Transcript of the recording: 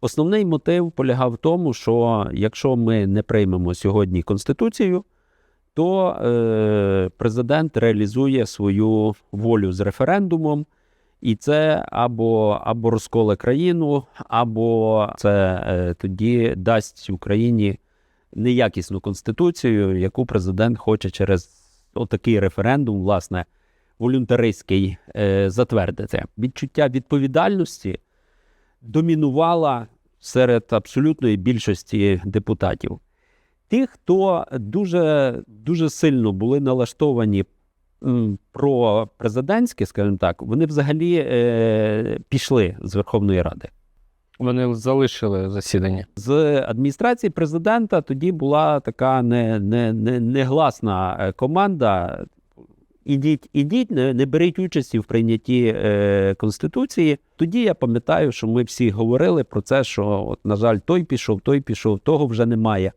Основний мотив полягав в тому, що якщо ми не приймемо сьогодні Конституцію, то е, президент реалізує свою волю з референдумом, і це або, або розколе країну, або це е, тоді дасть Україні неякісну конституцію, яку президент хоче через отакий референдум, власне, волюнтаристський е, затвердити. Відчуття відповідальності домінувала серед абсолютної більшості депутатів. Ті, хто дуже, дуже сильно були налаштовані про президентське, скажімо так, вони взагалі е, пішли з Верховної Ради. Вони залишили засідання. З адміністрації президента тоді була така не, не, не, негласна е, команда. Ідіть, ідіть, не, не беріть участі в прийнятті е, Конституції. Тоді я пам'ятаю, що ми всі говорили про це, що, от, на жаль, той пішов, той пішов, того вже немає.